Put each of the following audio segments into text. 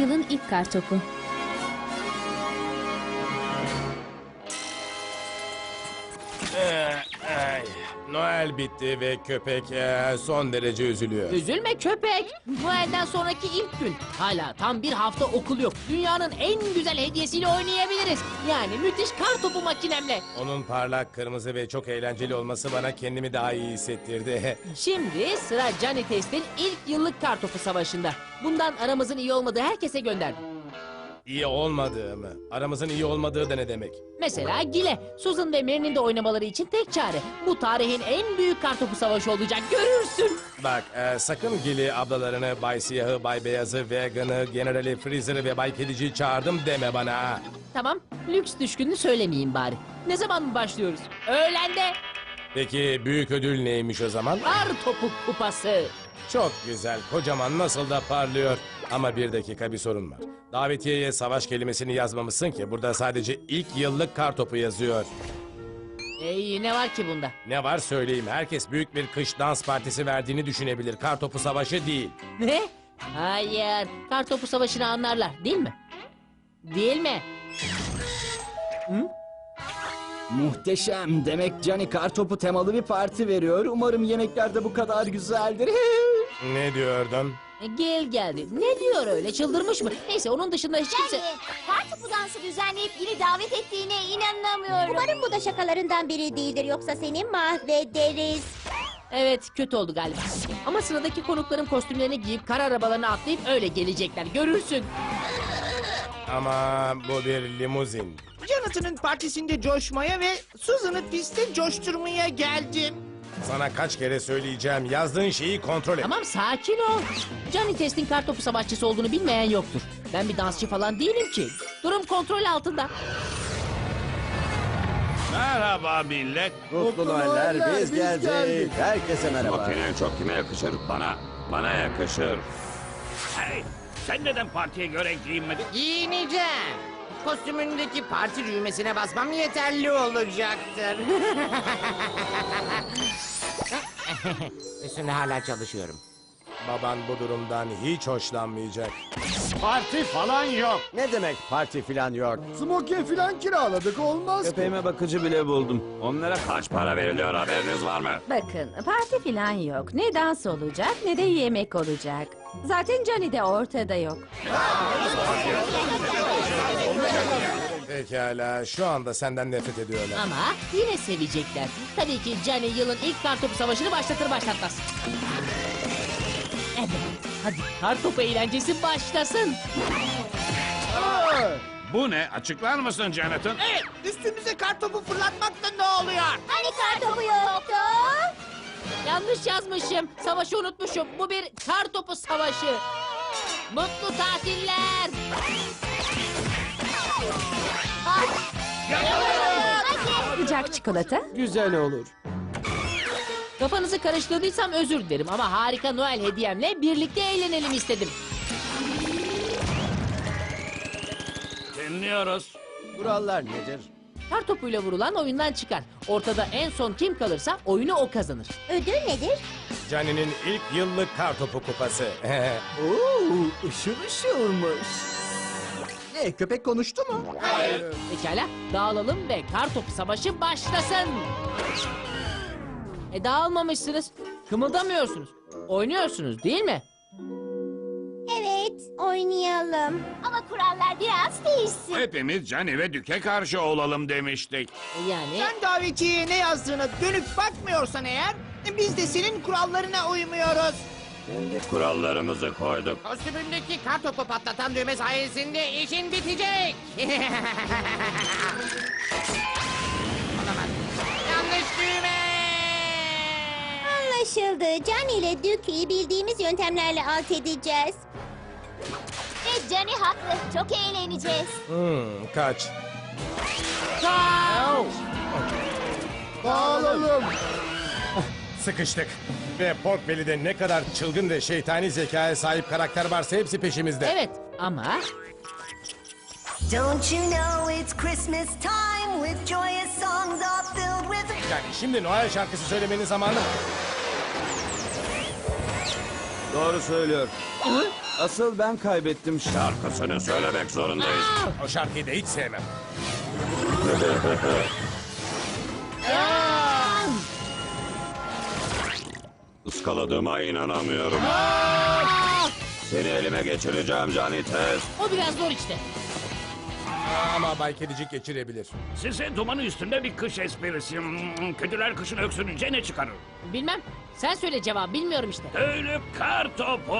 yılın ilk kartopu. Ee, Noel bitti ve köpek ee, son derece üzülüyor. Üzülme köpek. Noel'den sonraki ilk gün. Hala tam bir hafta okul yok. Dünyanın en güzel hediyesiyle oynayabiliriz. Yani müthiş kar topu makinemle. Onun parlak, kırmızı ve çok eğlenceli olması bana kendimi daha iyi hissettirdi. Şimdi sıra Johnny Test'in ilk yıllık kar topu savaşında. Bundan aramızın iyi olmadığı herkese gönderdim. İyi olmadığı mı? Aramızın iyi olmadığı da ne demek? Mesela Gile, Susan ve Mary'nin de oynamaları için tek çare. Bu tarihin en büyük kar topu savaşı olacak. Görürsün. Bak ee, sakın Gili ablalarını, Bay Siyahı, Bay Beyazı, Vegan'ı, Generali Freezer'ı ve Bay Kedici'yi çağırdım deme bana. ha. Tamam, lüks düşkününü söylemeyeyim bari. Ne zaman mı başlıyoruz? Öğlende Peki büyük ödül neymiş o zaman? kar topu kupası. Çok güzel, kocaman nasıl da parlıyor. Ama bir dakika bir sorun var. Davetiyeye savaş kelimesini yazmamışsın ki burada sadece ilk yıllık kar topu yazıyor. Ey ne var ki bunda? Ne var söyleyeyim herkes büyük bir kış dans partisi verdiğini düşünebilir. Kar topu savaşı değil. Ne? Hayır, kar topu savaşını anlarlar değil mi? Değil mi? Muhteşem. Demek Johnny Kartopu temalı bir parti veriyor. Umarım yemekler de bu kadar güzeldir. Ne diyordun? E, Gel geldi. Ne diyor öyle çıldırmış mı? Neyse onun dışında hiç kimse... Yani kartopu dansı düzenleyip yine davet ettiğine inanamıyorum. Umarım bu da şakalarından biri değildir yoksa seni mahvederiz. Evet kötü oldu galiba. Ama sıradaki konukların kostümlerini giyip kar arabalarına atlayıp öyle gelecekler. Görürsün. Ama bu bir limuzin. Jonathan'ın partisinde coşmaya ve Susan'ı piste coşturmaya geldim. Sana kaç kere söyleyeceğim yazdığın şeyi kontrol et. Tamam sakin ol. Johnny Test'in kar topu savaşçısı olduğunu bilmeyen yoktur. Ben bir dansçı falan değilim ki. Durum kontrol altında. Merhaba millet. Mutlu Noeller, biz, geldik. Herkese merhaba. Makine en çok kime yakışır? Bana. Bana yakışır. Hey, sen neden partiye göre giyinmedin? Giyineceğim. Kostümündeki parti düğmesine basmam yeterli olacaktır. Üstünde hala çalışıyorum. Baban bu durumdan hiç hoşlanmayacak. Parti falan yok. Ne demek parti filan yok? Smoke filan kiraladık olmaz Köpeğime bakıcı bile buldum. Onlara kaç para veriliyor haberiniz var mı? Bakın parti falan yok. Ne dans olacak ne de yemek olacak. Zaten Johnny de ortada yok. Pekala şu anda senden nefret ediyorlar. Ama yine sevecekler. Tabii ki Johnny yılın ilk kar topu savaşını başlatır başlatmaz. Evet, hadi kar topu eğlencesi başlasın. Bu ne? Açıklar mısın Jonathan? Evet, üstümüze kartopu fırlatmakta ne oluyor? Hani kartopu yoktu? Yanlış yazmışım. Savaşı unutmuşum. Bu bir kar topu savaşı. Mutlu tatiller. Sıcak çikolata. Güzel olur. Kafanızı karıştırdıysam özür dilerim ama harika Noel hediyemle birlikte eğlenelim istedim. Dinliyoruz. Kurallar nedir? Kar topuyla vurulan oyundan çıkar. Ortada en son kim kalırsa oyunu o kazanır. Ödül nedir? Cani'nin ilk yıllık kar topu kupası. Oo, ışıl ışılmış. Ne köpek konuştu mu? Pekala dağılalım ve kar topu savaşı başlasın. E dağılmamışsınız. Kımıldamıyorsunuz. Oynuyorsunuz değil mi? Evet, oynayalım. Ama kurallar biraz değişsin. Hepimiz Cani ve Dük'e karşı olalım demiştik. E Yani Sen davetiyeye ne yazdığına dönüp bakmıyorsan eğer, biz de senin kurallarına uymuyoruz. Kurallarımızı koyduk. Kostümündeki kartopu patlatan düğme sayesinde işin bitecek. Olamaz. Yanlış düğme. Anlaşıldı. Can ile Dükü'yü bildiğimiz yöntemlerle alt edeceğiz. Ve Can'i haklı. Çok eğleneceğiz. Hmm, kaç. Dağılalım. Sıkıştık. Ve Pork Belly'de ne kadar çılgın ve şeytani zekaya sahip karakter varsa hepsi peşimizde. evet ama Don't you know it's Christmas time with joyous songs all filled with Yani şimdi Noel şarkısı söylemenin zamanı. Doğru söylüyor. Asıl ben kaybettim. Şarkısını söylemek zorundayız. O şarkıyı da hiç sevmem. Iskaladığıma inanamıyorum. Seni elime geçireceğim Test. O biraz zor işte. Ama Bay Kedicik geçirebilir. Size dumanı üstünde bir kış esprisi. Hmm, Kötüler kışın öksürünce ne çıkarır? Bilmem. Sen söyle cevap bilmiyorum işte. Tüylü kar topu.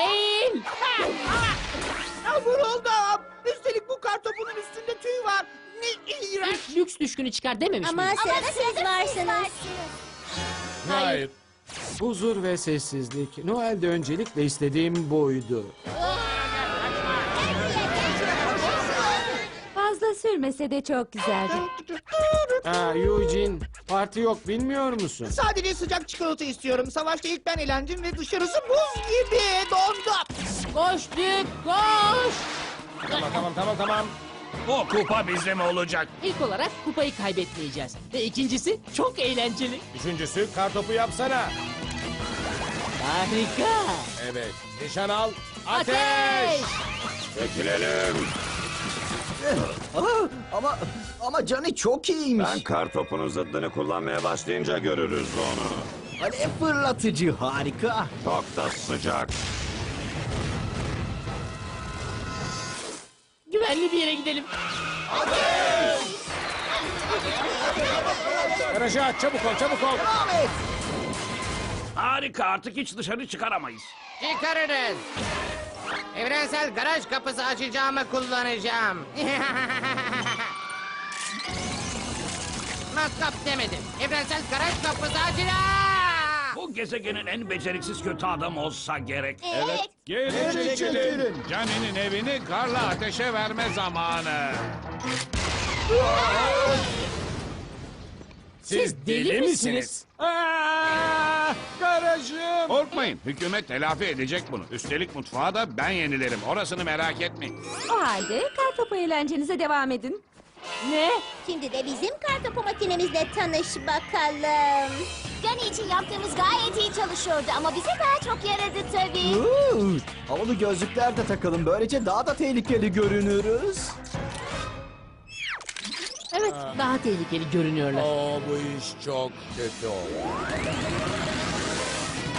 Eğil. Ya vuruldum. Üstelik bu kartopunun üstünde tüy var. Ne iğrenç. Hiç lüks düşkünü çıkar dememiş Ama miyim? sırada siz varsınız. Hayır. Huzur ve sessizlik. Noel'de öncelikle istediğim buydu. Fazla sürmese de çok güzeldi. Ha Eugene, parti yok bilmiyor musun? Sadece sıcak çikolata istiyorum. Savaşta ilk ben eğlendim ve dışarısı buz gibi dondum. Koş Dük koş. Tamam tamam tamam tamam. O kupa bizim olacak. İlk olarak kupayı kaybetmeyeceğiz. Ve ikincisi çok eğlenceli. Üçüncüsü kartopu yapsana. Harika. Evet. Nişan al. Ateş! Ateş. Çekilelim. Aa, ama ama Johnny çok iyiymiş. Ben kar topunun zıddını kullanmaya başlayınca görürüz onu. Alev fırlatıcı harika. Çok da sıcak. Güvenli bir yere gidelim. Garajı aç çabuk ol çabuk ol. Harika artık hiç dışarı çıkaramayız. Çıkarırız. Evrensel garaj kapısı açacağımı kullanacağım. Matkap demedim. Evrensel garaj kapısı açacağım. Bu gezegenin en beceriksiz kötü adam olsa gerek. Evet. Gelin çekilin. Cani'nin evini karla ateşe verme zamanı. Siz deli misiniz? Aa, garajım. Korkmayın hükümet telafi edecek bunu. Üstelik mutfağı da ben yenilerim. Orasını merak etmeyin. O halde kartopu eğlencenize devam edin. Ne? Şimdi de bizim kartopu makinemizle tanış bakalım. Johnny için yaptığımız gayet iyi çalışıyordu ama bize daha çok yaradı tabii. Uuu, havalı gözlükler de takalım. Böylece daha da tehlikeli görünürüz. Evet daha tehlikeli görünüyorlar. Oo bu iş çok kötü oldu.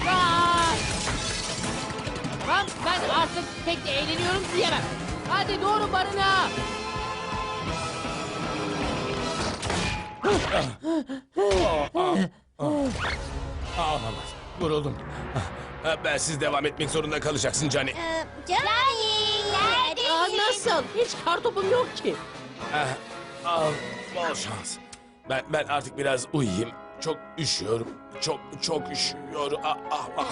Aa! Lan ben artık pek de eğleniyorum diyemem. Hadi doğru barına. Aa, olamaz. Vuruldum. Ah, Ben siz devam etmek zorunda kalacaksın Cani. Ee, Johnny, neredesin? Aa, nasıl? Hiç kartopum yok ki. Ah, Al, bol şans. Ben ben artık biraz uyuyayım. Çok üşüyorum. Çok çok üşüyorum. Ah, ah, ah.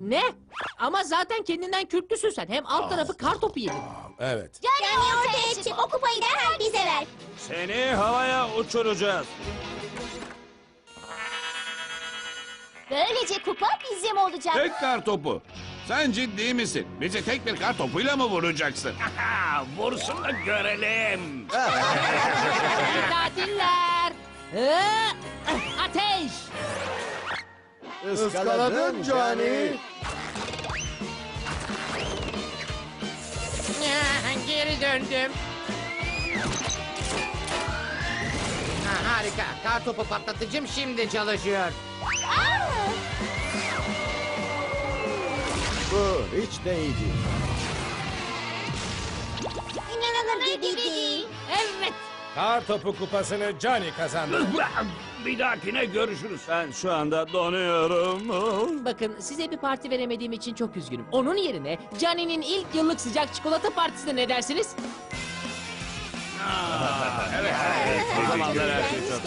Ne? Ama zaten kendinden kürklüsün sen. Hem alt tarafı kartopu yedin. Evet. Johnny ortaya çık. O kupayı derhal bize ver. Seni havaya uçuracağız. Böylece kupa bizim olacak. Tek kar topu. Sen ciddi misin? Bizi tek bir kar topuyla mı vuracaksın? Vursun da görelim. Tatiller. Ateş. Iskaladın Johnny. Geri döndüm. Ha, harika. Kar topu patlatıcım şimdi çalışıyor. Aa! Bu hiç de iyi değil. İnanılır gibi değil. Evet. Kar topu kupasını Cani kazandı. Bir dahakine görüşürüz. Ben şu anda donuyorum. Bakın size bir parti veremediğim için çok üzgünüm. Onun yerine Cani'nin ilk yıllık sıcak çikolata partisine ne dersiniz? O zamanlar her şey çok.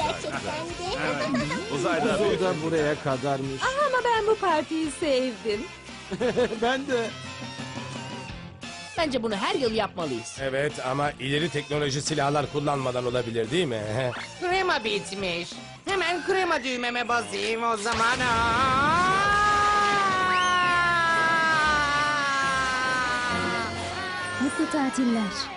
Uzayda bir... da buraya kadarmış. Ama ben bu partiyi sevdim. ben de. Bence bunu her yıl yapmalıyız. Evet ama ileri teknoloji silahlar kullanmadan olabilir değil mi? Krema bitmiş. Hemen krema düğmeme basayım o zaman. Aa! Mutlu tatiller.